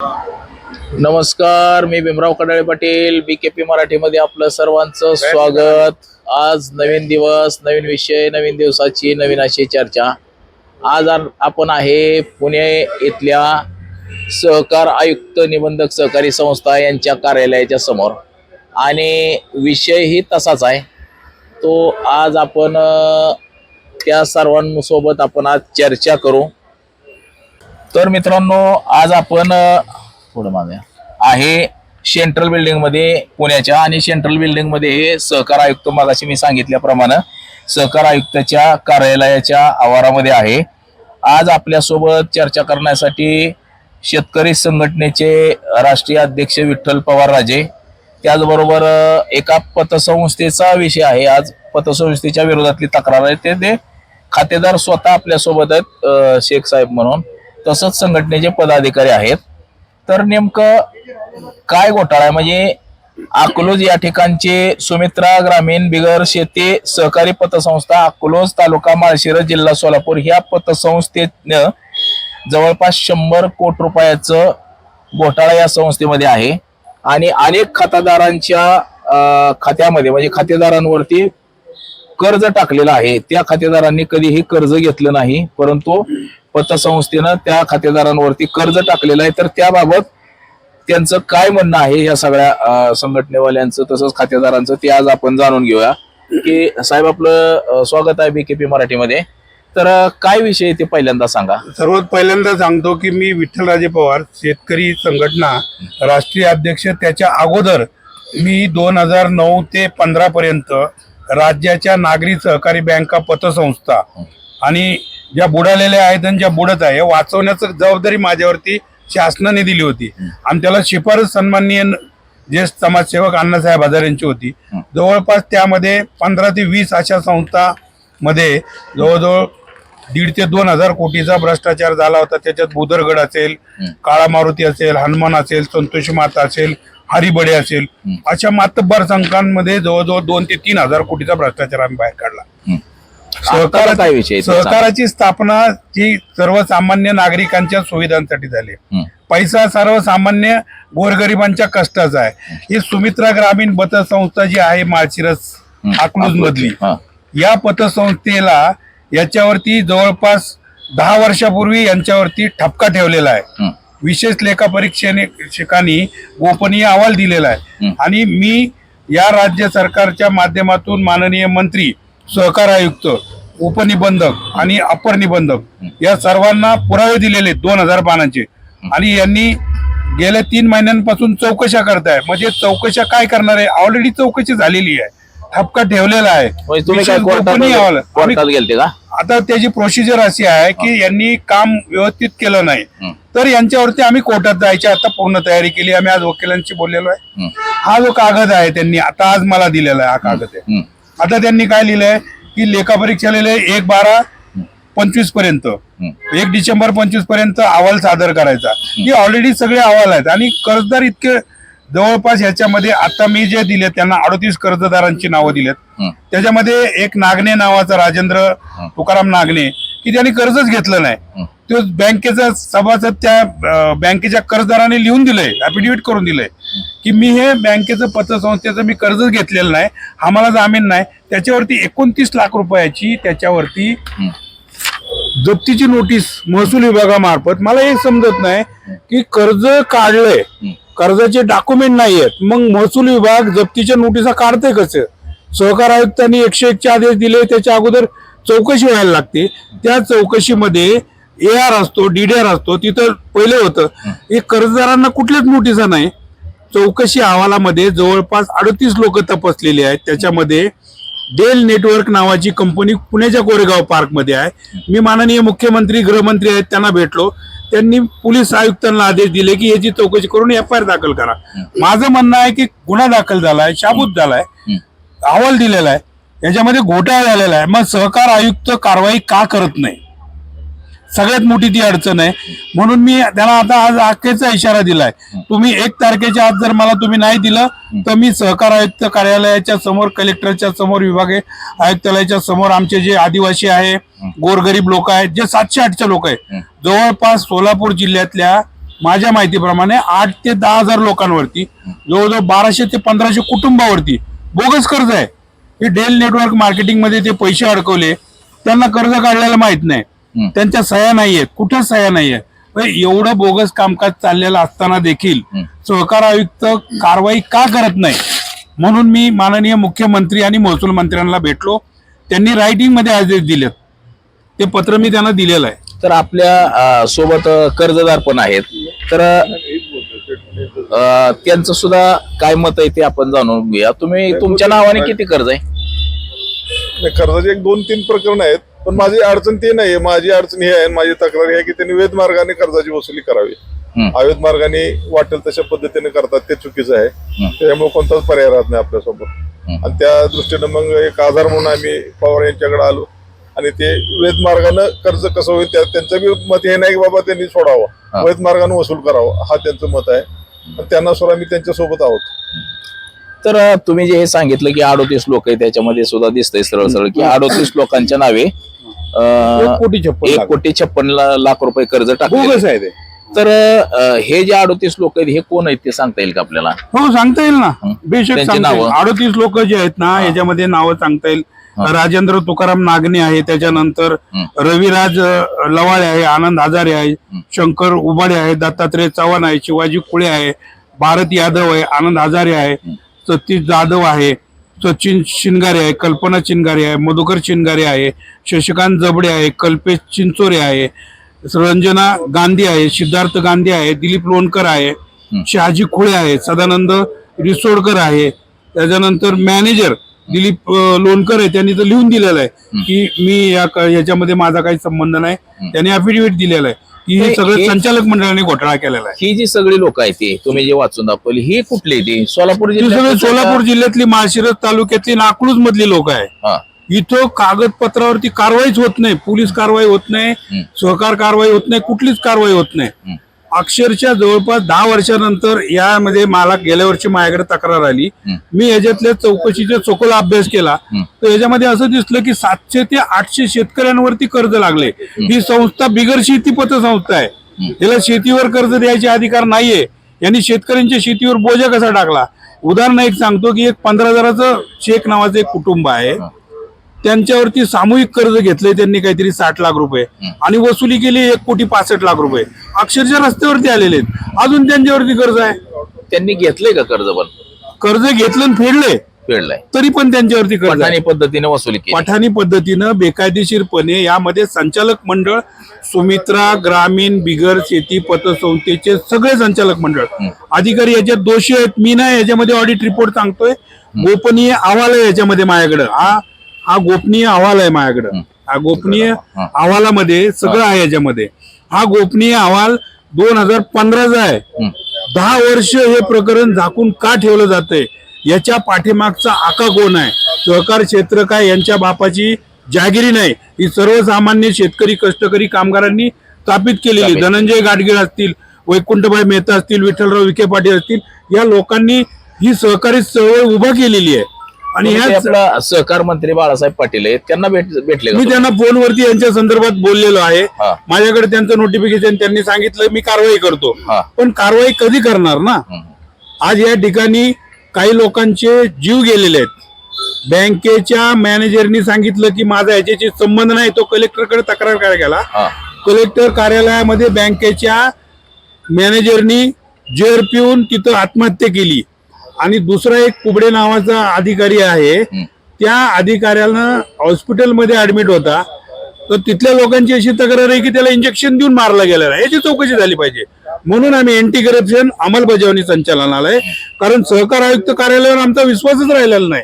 नमस्कार मी भीमराव कडाळे पाटील बीकेपी मराठीमध्ये आपलं सर्वांचं स्वागत. आज नवीन दिवस नवीन विषय नवीन दिवसाची नवीन अशी चर्चा. आज आपण आहे पुणे इथल्या सहकार आयुक्त निबंधक सहकारी संस्था यांच्या कार्यालयाच्या समोर. आणि विषयही तसाच आहे. तो आज आपण त्या सर्वांसोबत आपण आज चर्चा करू. तर मित्रांनो आज आपण अ, पुढं आहे सेंट्रल बिल्डिंगमध्ये पुण्याच्या आणि सेंट्रल बिल्डिंगमध्ये हे सहकार आयुक्त मगाशी मी सांगितल्याप्रमाणे सहकार आयुक्ताच्या कार्यालयाच्या आवारामध्ये आहे. आज आपल्यासोबत चर्चा करण्यासाठी शेतकरी संघटनेचे राष्ट्रीय अध्यक्ष विठ्ठल पवार राजे. त्याचबरोबर एका पतसंस्थेचा विषय आहे. आज पतसंस्थेच्या विरोधातली तक्रार आहे. ते ते खातेदार स्वतः आपल्यासोबत आहेत शेख साहेब म्हणून तसंच संघटनेचे पदाधिकारी आहेत. तर नेमकं काय घोटाळा आहे? म्हणजे अकलोज या ठिकाणचे सुमित्रा ग्रामीण बिगर शेती सहकारी पतसंस्था अकलोज तालुका माळशिरस जिल्हा सोलापूर ह्या पतसंस्थेनं जवळपास शंभर कोटी रुपयाचं घोटाळा या संस्थेमध्ये आहे. आणि अनेक खातेदारांच्या खात्यामध्ये म्हणजे खातेदारांवरती कर्ज टाकलेलं आहे. त्या खातेदारांनी कधीही कर्ज घेतलं नाही परंतु पतसंस्थेनं त्या खातेदारांवरती कर्ज टाकलेलं आहे. तर त्याबाबत त्यांचं काय म्हणणं आहे या सगळ्या संघटनेवाल्यांचं तसंच खातेदारांचं ते आज आपण जाणून घेऊया. की साहेब आपलं स्वागत आहे बीकेपी मराठीमध्ये. तर काय विषय आहे ते पहिल्यांदा सांगा. सर्वात पहिल्यांदा सांगतो की मी विठ्ठलराजे पवार शेतकरी संघटना राष्ट्रीय अध्यक्ष. त्याच्या अगोदर मी दोन हजार नऊ ते पंधरा पर्यंत राज्याच्या नागरी सहकारी बँका पतसंस्था आणि ज्या बुडालेल्या आहेत आणि ज्या बुडत आहे वाचवण्याचं जबाबदारी माझ्यावरती शासनाने दिली होती. आणि त्याला शिफारस सन्माननीय ज्येष्ठ समाजसेवक अण्णासाहेब आजार यांची होती जवळपास त्यामध्ये पंधरा ते वीस अशा संस्थांमध्ये जवळजवळ दीड ते दोन हजार कोटीचा भ्रष्टाचार झाला होता. त्याच्यात बुदरगड असेल काळा मारुती असेल हनुमान असेल संतोषी माता असेल हरिबडे असेल अशा मातब्बर संघांमध्ये जवळजवळ दोन ते तीन हजार कोटीचा भ्रष्टाचार आम्ही बाहेर काढला. आता काय विषय. सहकाराची स्थापना ही सर्वसामान्य नागरिकांच्या सुविधांसाठी झाली. पैसा सर्वसामान्य गोरगरिबांच्या कष्टाचा आहे ही सुमित्रा ग्रामीण पतसंस्था जी आहे माळशिरस. अकलूज मधली. या पतसंस्थेला याच्यावरती जवळपास दहा वर्षापूर्वी यांच्यावरती ठपका ठेवलेला आहे. विशेष लेखा परीक्षकांनी गोपनीय अहवाल दिलेला आहे. आणि मी या राज्य सरकारच्या माध्यमातून माननीय मंत्री सहकार आयुक्त उपनिबंधक आणि अपर निबंधक या सर्वांना पुरावे दिलेले दोन हजार पानांचे. आणि यांनी गेल्या तीन महिन्यांपासून चौकशा करताय. म्हणजे चौकशा काय करणार आहे? ऑलरेडी चौकशी झालेली आहे. ठपका ठेवलेला आहे. आता त्याची प्रोसिजर अशी आहे की यांनी काम व्यवस्थित केलं नाही. तर यांच्यावरती आम्ही कोर्टात जायची आता पूर्ण तयारी केली. आम्ही आज वकिलांशी बोललेलो आहे. हं. जो कागद आहे त्यांनी आता आज मला दिलेला आहे हा कागद आहे. आता त्यांनी काय लिहिलंय की लेखापरीक्षा लिहिलंय एक बारा पंचवीसपर्यंत. एक डिसेंबर पंचवीसपर्यंत अहवाल सादर करायचा ही ऑलरेडी सगळे अहवाल आहेत आणि कर्जदार इतके जवळपास याच्यामध्ये आता मी जे दिले त्यांना अडतीस कर्जदारांची नावं दिलेत. त्याच्यामध्ये एक नागणे नावाचा राजेंद्र तुकाराम नागणे की त्यांनी कर्जच घेतलं नाही. तो बँकेचा सभासद त्या बँकेच्या कर्जदाराने लिहून दिलंय अफिडेव्हिट करून दिलंय की मी हे बँकेचं पतसंस्थेचं मी कर्जच घेतलेलं नाही हा मला जामीन नाही. त्याच्यावरती एकोणतीस लाख रुपयाची त्याच्यावरती जप्तीची नोटीस महसूल विभागामार्फत. मला हे समजत नाही की कर्ज काढलंय कर्जाचे डॉक्युमेंट नाही आहेत मग महसूल विभाग जप्तीच्या नोटिसा काढते कसं? सहकार आयुक्तांनी एकशे एकचे आदेश दिले त्याच्या अगोदर चौकशी व्हायला लागते. त्या चौकशीमध्ये ए आर असतो डीडीआर असतो तिथं पहिले होतं. हे. कर्जदारांना कुठल्याच नोटिसा नाही. चौकशी अहवालामध्ये जवळपास अडतीस लोक तपासलेली आहेत. त्याच्यामध्ये डेल नेटवर्क नावाची कंपनी पुण्याच्या कोरेगाव पार्कमध्ये आहे. मी माननीय मुख्यमंत्री गृहमंत्री आहेत त्यांना भेटलो. त्यांनी पोलीस आयुक्तांना आदेश दिले की याची चौकशी करून एफ आय आर दाखल करा. माझं म्हणणं आहे की गुन्हा दाखल झालाय शाबूत झालाय. अहवाल दिलेला आहे. याच्यामध्ये घोटाळा झालेला आहे. मग सहकार आयुक्त कारवाई का करत नाही? सगळ्यात मोठी ती अडचण आहे. म्हणून मी त्यांना आता आज अखेरचा इशारा दिलाय. तुम्ही एक तारखेच्या आत जर मला तुम्ही नाही दिलं तर मी सहकार आयुक्त कार्यालयाच्या समोर कलेक्टरच्या समोर विभागीय आयुक्तालयाच्या समोर आमचे जे आदिवासी आहे गोरगरीब लोक आहेत जे सातशे आठचे लोक आहेत जवळपास सोलापूर जिल्ह्यातल्या माझ्या माहितीप्रमाणे आठ ते दहा हजार लोकांवरती जवळजवळ बाराशे ते पंधराशे कुटुंबावरती बोगस कर्ज आहे. हे डेल नेटवर्क मार्केटिंगमध्ये ते पैसे अडकवले. त्यांना कर्ज काढल्याला माहीत नाही. त्यांच्या सह्या नाहीयेत. कुठेच सह्या नाहीये एवढं बोगस कामकाज चाललेलं असताना देखील. सहकार आयुक्त कारवाई का करत नाही? म्हणून मी माननीय मुख्यमंत्री आणि महसूल मंत्र्यांना भेटलो. त्यांनी रायटिंगमध्ये आदेश दिलेत. ते पत्र मी त्यांना दिलेलं आहे. तर आपल्यासोबत कर्जदार पण आहेत. तर त्यांचं सुद्धा काय मत आहे ते आपण जाणून घेऊया. तुम्ही तुमच्या नावाने किती कर्ज आहे? कर्जाचे एक दोन तीन प्रकरण आहेत. पण माझी अडचण ते नाही माझी अडचण ही आहे माझी तक्रार ही आहे की त्यांनी वेद मार्गाने कर्जाची वसुली करावी. अवैध मार्गाने वाटेल तशा पद्धतीने करतात ते चुकीचं आहे. त्याच्यामुळे कोणताच पर्याय राहत नाही आपल्यासोबत. आणि त्या दृष्टीनं मग एक आधार म्हणून आम्ही पवार यांच्याकडे आलो. आणि ते वेद मार्गानं कर्ज कसं होईल त्या- त्यांचं बी मत हे नाही की बाबा त्यांनी. सोडावं. वैध मार्गाने वसूल करावं हा त्यांचं मत आहे. त्यांना सुद्धा आम्ही त्यांच्यासोबत आहोत. तर तुम्ही जे हे सांगितलं की अडोतीस लोक आहे त्याच्यामध्ये सुद्धा दिसतंय सरळ सरळ की अडोतीस लोकांच्या नावे कोटी छप्पन एक. कोटी छप्पन ला- लाख रुपये कर्ज टाकले आहे ते. तर हे जे अडोतीस लोक आहेत हे कोण आहेत ते सांगता येईल का आपल्याला? हो सांगता येईल ना. बेशक सांगता येईल? अडोतीस लोक जे आहेत ना याच्यामध्ये नावं सांगता येईल. राजेंद्र तुकाराम नागणे आहे त्याच्यानंतर. रविराज लवाळे आहे आनंद हजारे आहे शंकर उबाडे आहे दत्तात्रय चव्हाण आहे शिवाजी कुळे आहे भारत यादव आहे आनंद हजारे आहे सतीश जाधव आहे सचिन शिनगारे आहे कल्पना चिनगारे आहे मधुकर चिनगारे आहे शशिकांत जबडे आहे कल्पेश चिंचोरे आहे रंजना गांधी आहे सिद्धार्थ गांधी आहे दिलीप लोणकर आहे शहाजी खुळे आहे सदानंद रिसोडकर आहे. त्याच्यानंतर मॅनेजर दिलीप लोणकर आहे त्यांनी तर लिहून दिलेलं आहे की मी या क- याच्यामध्ये माझा काही संबंध नाही. त्यांनी अफिडेव्हिट दिलेलं आहे. हे हे- सगळं संचालक मंडळाने घोटाळा केलेला आहे. ही जी सगळी लोक आहेत ती तुम्ही जे वाचून दाखवली ही कुठली ती? सोलापूर सगळे जिल्ह्यात सोलापूर जिल्ह्यातली माळशिरस तालुक्यातली नाकळूज मधली लोक आहे हा. इथं कागदपत्रावरती कारवाईच होत नाही पोलीस कारवाई होत नाही सहकार कारवाई होत नाही कुठलीच कारवाई होत नाही. अक्षरशः जवळपास दहा वर्षानंतर यामध्ये मला गेल्या वर्षी माझ्याकडे तक्रार आली. मी याच्यातल्या चौकशीचा सखोल अभ्यास केला. तर याच्यामध्ये असं दिसलं की सातशे ते आठशे शेतकऱ्यांवरती कर्ज लागले. ही. संस्था बिगर शेती पतसंस्था आहे. याला शेतीवर कर्ज द्यायचे अधिकार नाहीये. यांनी शेतकऱ्यांच्या शेतीवर बोजा कसा टाकला? उदाहरण एक सांगतो की एक पंधरा हजाराचं शेख नावाचं एक कुटुंब आहे. त्यांच्यावरती सामूहिक कर्ज घेतलंय त्यांनी काहीतरी साठ लाख रुपये. आणि वसुली केली एक कोटी पासष्ट लाख रुपये. अक्षरशः रस्त्यावरती आलेले आहेत. अजून त्यांच्यावरती कर्ज आहे. त्यांनी घेतलंय का कर्ज पण? कर्ज घेतलं आणि फेडले फेडलंय. तरी पण त्यांच्यावरती कर्ज आहे. पठाणी पद्धतीने वसुली केली. पठाणी पद्धतीनं बेकायदेशीरपणे यामध्ये संचालक मंडळ सुमित्रा ग्रामीण बिगर शेती पतसंस्थेचे सगळे संचालक मंडळ. अधिकारी याच्यात दोषी आहेत. मी नाही याच्यामध्ये ऑडिट रिपोर्ट सांगतोय. गोपनीय अहवाल आहे याच्यामध्ये माझ्याकडे. हा हा गोपनीय अहवाल आहे माझ्याकडे. हा गोपनीय अहवालामध्ये सगळं आहे याच्यामध्ये. हा गोपनीय अहवाल दोन हजार पंधराचा आहे. दहा वर्ष हे प्रकरण झाकून का ठेवलं जातंय? याच्या पाठीमागचा आका कोण आहे? सहकार क्षेत्र काय? यांच्या बापाची जागिरी नाही. ही सर्वसामान्य शेतकरी कष्टकरी कामगारांनी स्थापित केलेली. धनंजय गाडगीळ असतील वैकुंठभाई मेहता असतील विठ्ठलराव विखे पाटील असतील या लोकांनी ही सहकारी चळवळ उभा केलेली आहे. आणि आपला सहकार मंत्री बाळासाहेब पाटील आहेत त्यांना भेट भेटले का मी तुम्ही? त्यांना फोनवरती यांच्या संदर्भात बोललेलो आहे हा. माझ्याकडे त्यांचं नोटिफिकेशन त्यांनी सांगितलं मी कारवाई करतो हा. पण कारवाई कधी करणार ना हम्म. आज या ठिकाणी काही लोकांचे जीव गेलेले आहेत बँकेच्या मॅनेजरनी सांगितलं की माझा याच्याशी संबंध नाही तो कलेक्टरकडे तक्रार करायला गेला हा कलेक्टर कार्यालयामध्ये बँकेच्या मॅनेजरनी जेर पिऊन तिथं आत्महत्या केली आणि दुसरा एक कुबडे नावाचा अधिकारी आहे. त्या अधिकाऱ्यानं हॉस्पिटलमध्ये ऍडमिट होता. तर तिथल्या लोकांची अशी तक्रार आहे की त्याला इंजेक्शन देऊन मारला गेलेला आहे. याची चौकशी झाली पाहिजे. म्हणून आम्ही अँटी करप्शन अंमलबजावणी संचालनालय कारण सहकार आयुक्त कार्यालयावर आमचा विश्वासच राहिलेला नाही.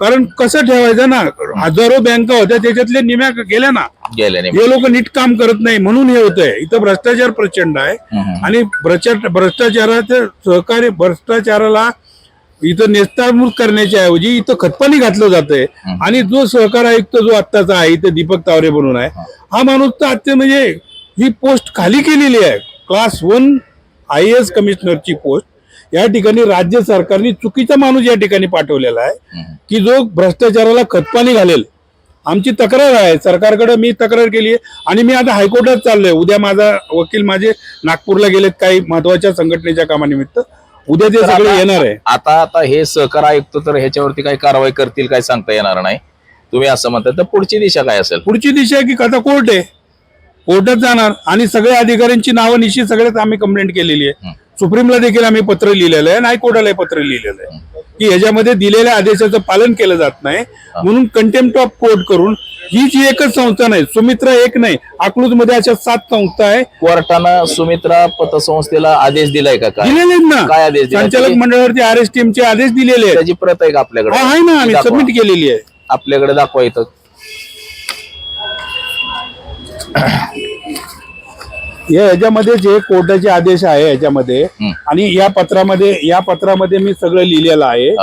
कारण कसं ठेवायचं ना हजारो बँका होत्या त्याच्यातल्या निम्या गेल्या ना. गेले हे लोक नीट काम करत नाही. म्हणून हे होतंय. इथं भ्रष्टाचार प्रचंड आहे. आणि भ्रष्टा- भ्रष्टाचाराचं सहकारी भ्रष्टाचाराला इथं नेस्ताळमूल करण्याच्या ऐवजी इथं खतपाणी घातलं जातंय. आणि जो सहकार आयुक्त जो आत्ताचा आहे इथं दीपक तावरे म्हणून आहे हा. माणूस तर आत्ता म्हणजे ही पोस्ट खाली केलेली आहे. क्लास वन आय एस कमिशनरची पोस्ट या ठिकाणी राज्य सरकारने चुकीचा माणूस या ठिकाणी पाठवलेला आहे की जो भ्रष्टाचाराला खतपाणी घालेल. आमची तक्रार आहे. सरकारकडे मी तक्रार केली आहे. आणि मी आता हायकोर्टात चाललोय. उद्या माझा वकील माझे नागपूरला गेलेत काही महत्त्वाच्या संघटनेच्या कामानिमित्त. उद्या ते सगळे येणार आहे. आता आता हे सहकार आयुक्त तर ह्याच्यावरती काही कारवाई करतील काय सांगता येणार नाही. तुम्ही असं म्हणता तर पुढची दिशा काय असेल? पुढची दिशा आहे की आता कोर्ट आहे. कोर्टात जाणार आणि सगळ्या अधिकाऱ्यांची नावं निश्चित सगळ्यात आम्ही कंप्लेंट केलेली आहे. सुप्रीमला देखील आम्ही पत्र लिहिलेलं आहे आणि हायकोर्टालाही पत्र लिहिलेलं आहे. की ह्याच्यामध्ये दिलेल्या आदेशाचं पालन केलं जात नाही. म्हणून कंटेम्प्ट ऑफ कोर्ट करून ही जी एकच संस्था नाही सुमित्रा एक नाही अकलूजमध्ये अशा सात संस्था आहे. कोर्टानं सुमित्रा पतसंस्थेला आदेश दिलाय का काय? दिलेले ना. काय आदेश? संचालक मंडळावरती आर एस टीमचे आदेश दिलेले आहेत. त्याची प्रत आहे का आपल्याकडे? हा, आहे ना आम्ही. सबमिट केलेली आहे. आपल्याकडे दाखवा इथं. या ह्याच्यामध्ये जे कोर्टाचे आदेश आहे याच्यामध्ये. आणि या पत्रामध्ये या पत्रामध्ये मी सगळं लिहिलेलं आहे.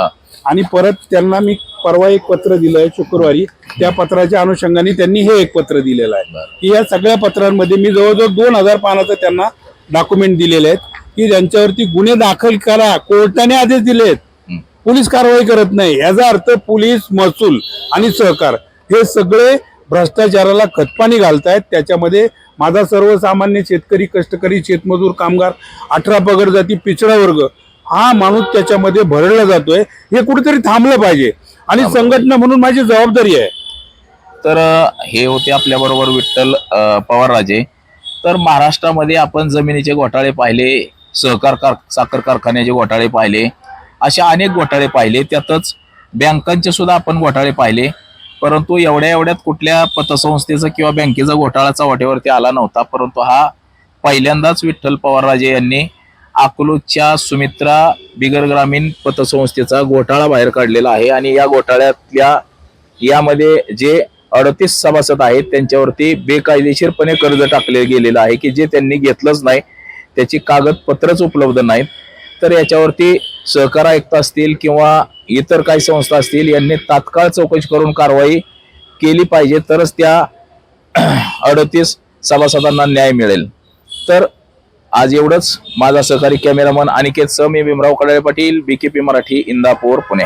आणि परत त्यांना मी परवा एक पत्र दिलंय शुक्रवारी. त्या पत्राच्या अनुषंगाने त्यांनी हे एक पत्र दिलेलं आहे. की या सगळ्या पत्रांमध्ये मी जवळजवळ दोन हजार पानाचं त्यांना डॉक्युमेंट दिलेले आहेत की त्यांच्यावरती गुन्हे दाखल करा कोर्टाने आदेश दिलेत. पोलीस कारवाई करत नाही. याचा अर्थ पोलीस महसूल आणि सहकार. हे सगळे भ्रष्टाचाराला खतपाणी घालतायत. त्याच्यामध्ये माझा सर्वसामान्य शेतकरी कष्टकरी शेतमजूर कामगार अठरा पगड जाती पिछडा वर्ग हा माणूस त्याच्यामध्ये भरडला जातोय. हे कुठेतरी थांबलं पाहिजे. आणि संघटना म्हणून माझी जबाबदारी आहे. तर हे होते आपल्या बरोबर विठ्ठल पवारराजे तर महाराष्ट्रामध्ये आपण जमिनीचे घोटाळे पाहिले सहकार कार साखर कारखान्याचे घोटाळे पाहिले असे अनेक घोटाळे पाहिले. त्यातच बँकांचे सुद्धा आपण घोटाळे पाहिले. परंतु एवढ्या एवढ्यात कुठल्या पतसंस्थेचा किंवा बँकेचा घोटाळाचा वाटेवरती आला नव्हता परंतु हा पहिल्यांदाच विठ्ठल पवारराजे यांनी अकलूजच्या सुमित्रा बिगर ग्रामीण पतसंस्थेचा घोटाळा बाहेर काढलेला आहे आणि या घोटाळ्यातल्या यामध्ये जे अडतीस सभासद आहेत त्यांच्यावरती बेकायदेशीरपणे कर्ज टाकले गेलेलं आहे की जे त्यांनी घेतलंच नाही त्याची कागदपत्रच उपलब्ध नाहीत. तर याच्यावरती सहकार आयुक्त असतील किंवा इतर काही संस्था असतील यांनी तात्काळ चौकशी करून कारवाई केली पाहिजे तरच त्या अडतीस सभासदांना न्याय मिळेल. तर आज एवढंच. माझा सहकारी कॅमेरामन अनिकेत स मी भीमराव कडाळे पाटील पी मराठी इंदापूर पुणे.